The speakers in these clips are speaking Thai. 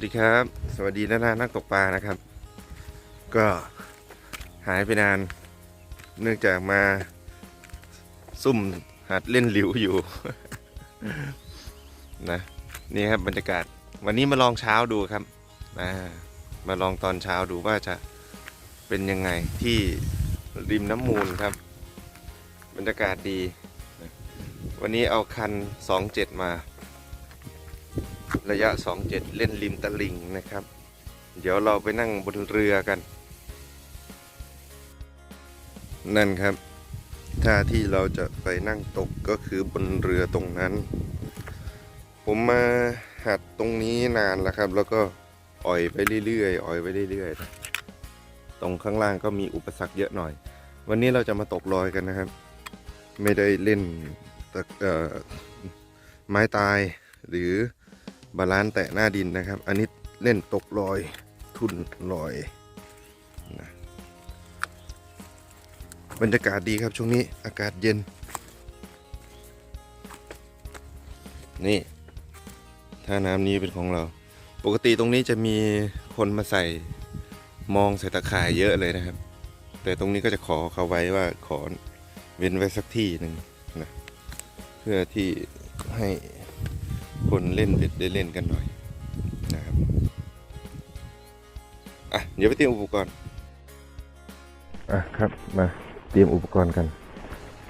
วัสดีครับ สวัสดีนานานักตกปลานะครับ ก็หายไปนาน เนื่องจากมา ซุ่มหัดเล่นหลิวอยู่ นะนี่ครับบรรยากาศ วันนี้มาลองเช้าดูครับมาลองตอนเช้าดูว่าจะเป็นยังไงที่ริมน้ำมูลครับ บรรยากาศดี วันนี้เอาคัน 27 มา ระยะ 27 เล่นริมตลิ่งนะครับ เดี๋ยวเราไปนั่งบนเรือกัน นั่นครับท่าที่เราจะไปนั่งตกก็คือบนเรือตรงนั้น ผมมาหัดตรงนี้นานแล้วครับ แล้วก็อ่อยไปเรื่อยๆอ่อยไปเรื่อยๆ ตรงข้างล่างก็มีอุปสรรคเยอะหน่อย วันนี้เราจะมาตกลอยกันนะครับ ไม่ได้เล่นไม้ตายหรือ บาลานซ์แตะหน้าดินนะครับ อันนี้เล่นตกลอยทุนลอยนะบรรยากาศดีครับช่วงนี้อากาศเย็น นี่ท่าน้ำนี้เป็นของเรา ปกติตรงนี้จะมีคนมาใส่มองใส่ตะข่ายเยอะเลยนะครับ แต่ตรงนี้ก็จะขอเขาไว้ว่าขอเว้นไว้สักที่หนึ่งนะเพื่อที่ให้ คนเล่นเบ็ดได้เล่นกันหน่อยนะครับอะเดี๋ยวไปเตรียมอุปกรณ์อะครับมาเตรียมอุปกรณ์กัน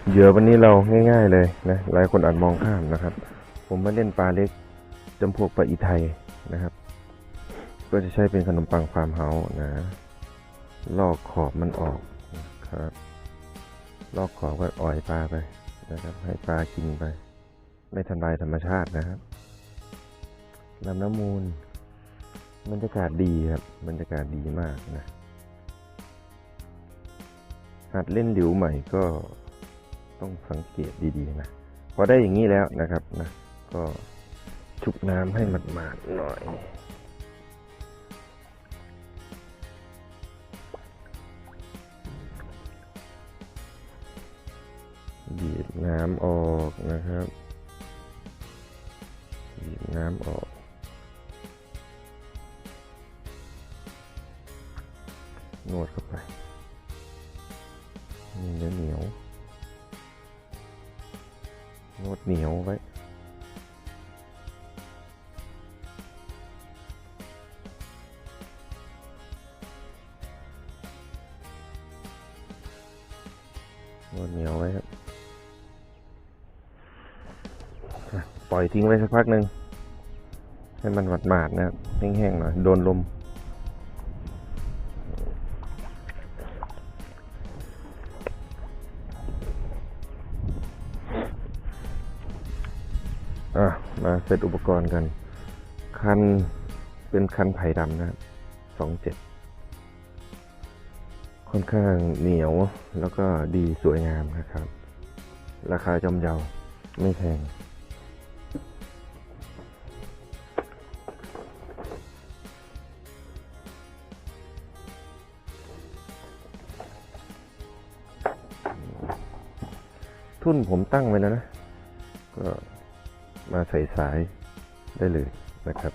เหยื่อวันนี้เราง่าย ๆเลยนะหลายคนอาจมองข้ามนะครับ ผมมาเล่นปลาเล็กจำพวกปลาอีไทยนะครับ ก็จะใช้เป็นขนมปังฟาร์มเฮาส์นะ ลอกขอบมันออกนะครับ ลอกขอบก็อ่อยปลาไปนะครับ ให้ปลากินไป ไม่ทำลายธรรมชาตินะครับ ลำน้ำมูลบรรยากาศดีครับบรรยากาศดีมากนะหัดเล่นหลิวใหม่ก็ต้องสังเกตดีๆนะพอได้อย่างนี้แล้วนะครับนะก็ชุบน้ำให้หมาดๆหน่อยบีบน้ำออกนะครับบีบน้ำออก นวดเข้าไปนี่เนื้อเหนียวนวดเหนียวไว้นวดเหนียวไว้ครับปล่อยทิ้งไว้สักพักหนึ่งให้มันหมาดๆนะครับแห้งๆหน่อยโดนลม เซตอุปกรณ์กัน คันเป็นคันไผ่ดำนะครับสองเจ็ดค่อนข้างเหนียวแล้วก็ดีสวยงามนะครับ ราคาจอมเยาไม่แพงทุ่นผมตั้งไว้แล้วนะ ก็ มาใส่สายได้เลยนะครับ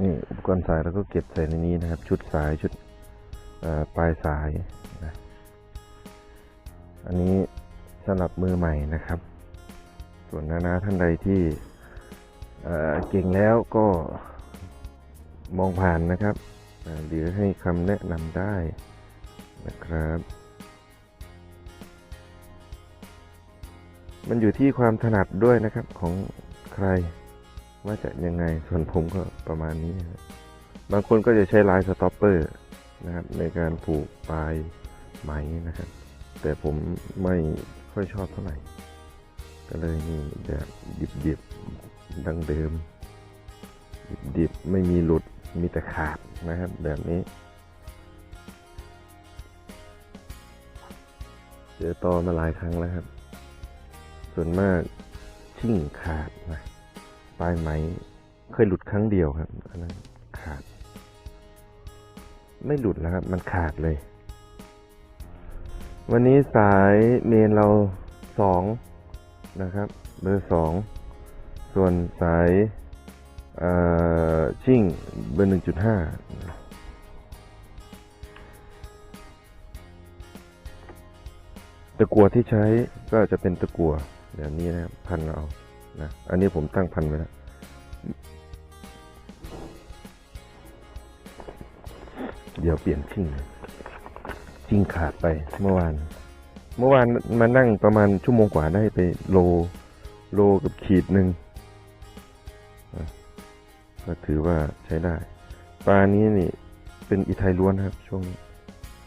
นี่อุปกรณ์สายเราก็เก็บใส่ในนี้นะครับ ชุดสายชุดปลายสายนะอันนี้สำหรับมือใหม่นะครับ ส่วนนานาท่านใดที่เก่งแล้วก็มองผ่านนะครับหรือให้คำแนะนำได้ นะครับ มันอยู่ที่ความถนัดด้วยนะครับของใคร ว่าจะยังไงส่วนผมก็ประมาณนี้นะครับบางคนก็จะใช้ลายสต็อปเปอร์นะครับในการผูกปลายไหมนะครับ แต่ผมไม่ค่อยชอบเท่าไหร่ ก็เลยนี่แบบดิบๆดังเดิม ดิบๆไม่มีหลุดมีแต่ขาดนะครับแบบนี้ เจอตอมาหลายครั้งแล้วครับ ส่วนมากชิ่งขาดนะปลายไหมเคยหลุดครั้งเดียวครับอันนั้นขาด ไม่หลุดแล้วครับ มันขาดเลย วันนี้สายเมนเราสองนะครับ เบอร์สองส่วนสายชิ่งเบอร์หนึ่งจุดห้า ตะกัวที่ใช้ก็จะเป็นตะกัวแบบนี้นะครับพันเอานะอันนี้ผมตั้งพันไว้แล้วเดี๋ยวเปลี่ยนชิ่งชิ่งขาดไปเมื่อวาน เมื่อวานมานั่งประมาณชั่วโมงกว่าได้ไปโลโลกับขีดหนึ่งก็ถือว่าใช้ได้ ปลานี้นี่เป็นอีไทยล้วนครับ ช่วง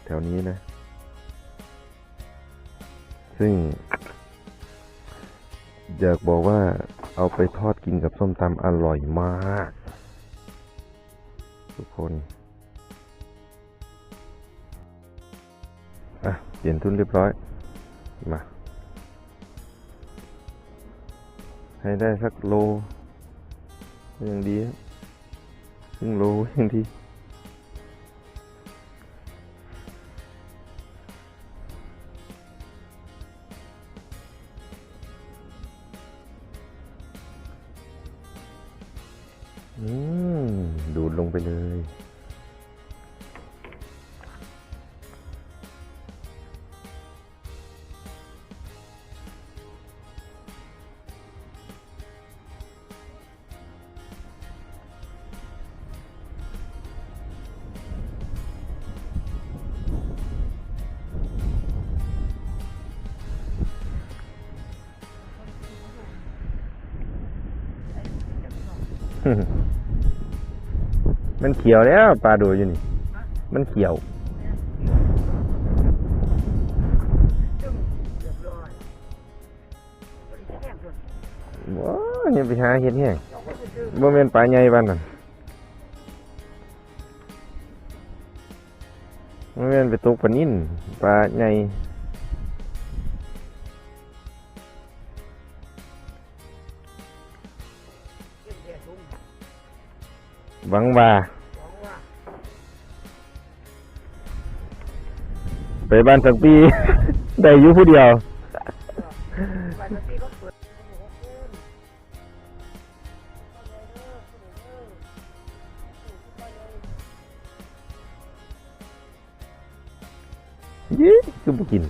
แถวนี้นะ ซึ่ง อยากบอกว่าเอาไปทอดกินกับส้มตำอร่อยมาก ทุกคนอะเปลี่ยนทุนเรียบร้อย มา ให้ได้สักโลยังดีครับครึ่งโลยังดี ไปเลย มันเขียวแล้วปลาดูอยู่นี่ มันเขียวว้าวนี่ไปหาเห็ดแห้งบ่แม่นปลาใหญ่บ้านนั่นบ่แม่นไปตกปลานิ่นปลาใหญ่ หวังว่า ไปบ้านสักปี ได้อยู่ผู้เดียว ยี่คือบ่กิน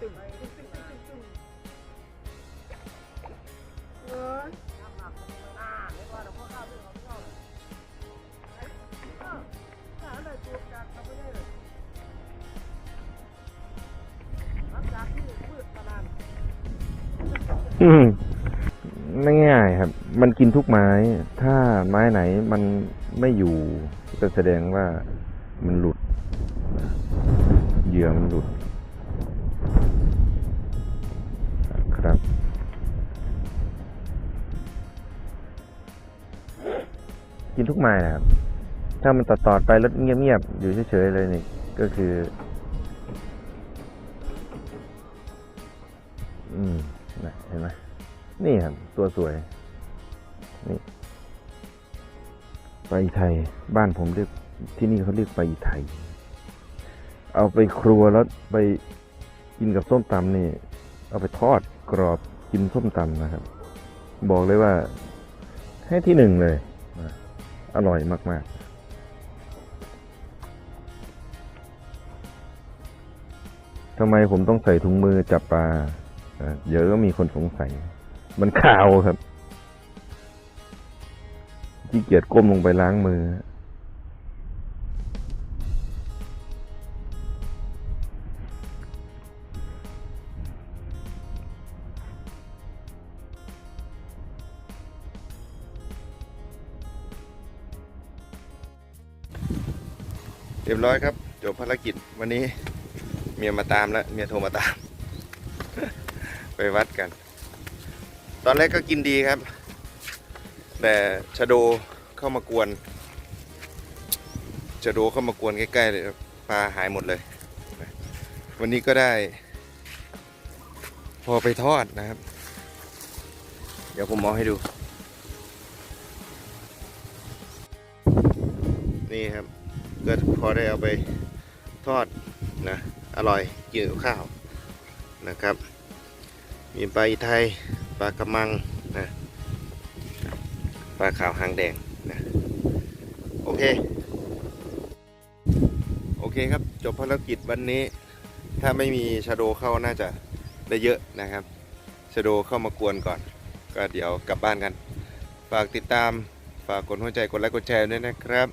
อืมไม่ง่ายครับ มันกินทุกไม้ ถ้าไม้ไหนมันไม่อยู่ก็แสดงว่ามันหลุดเหยื่อมันหลุด ครับ กินทุกไม้นะครับ ถ้ามันตอดไปแล้วเงียบๆอยู่เฉยๆเลยนี่ก็คือ อืมนะเห็นไหมนี่ครับ ตัวสวย นี่ไปอีไทย บ้านผมเรียกที่นี่เขาเรียกไปอีไทย เอาไปครัวแล้วไปกินกับส้มตำนี่ เอาไปทอด กรอบกินส้มตำนะครับ บอกเลยว่าให้ที่หนึ่งเลย อร่อยมาก ๆทำไมผมต้องใส่ถุงมือจับปลาเดี๋ยวก็มีคนสงสัย มันขาวครับขี้เกียจก้มลงไปล้างมือ ยบร้อยครับ จบภารกิจวันนี้เมียมาตามแล้วเมียโทรมาตาม ไปวัดกัน ตอนแรกก็กินดีครับ แต่ชะโดเข้ามากวนชะโดเข้ามากวนใกล้ๆเลยปลาหายหมดเลย วันนี้ก็ได้ พอไปทอดนะครับ เดี๋ยวผมมองให้ดู นี่ครับ ก็พอได้เอาไปทอดนะอร่อยกินกับข้าวนะครับ มีปลาอีไทยปลากระมังนะปลาขาวหางแดงนะโอเค โอเคครับ จบภารกิจวันนี้ ถ้าไม่มีชาโดเข้าน่าจะได้เยอะนะครับชาโดเข้ามากวนก่อน ก็เดี๋ยวกลับบ้านกัน ฝากติดตามฝากกดหัวใจกดไลค์กดแชร์ด้วยนะครับ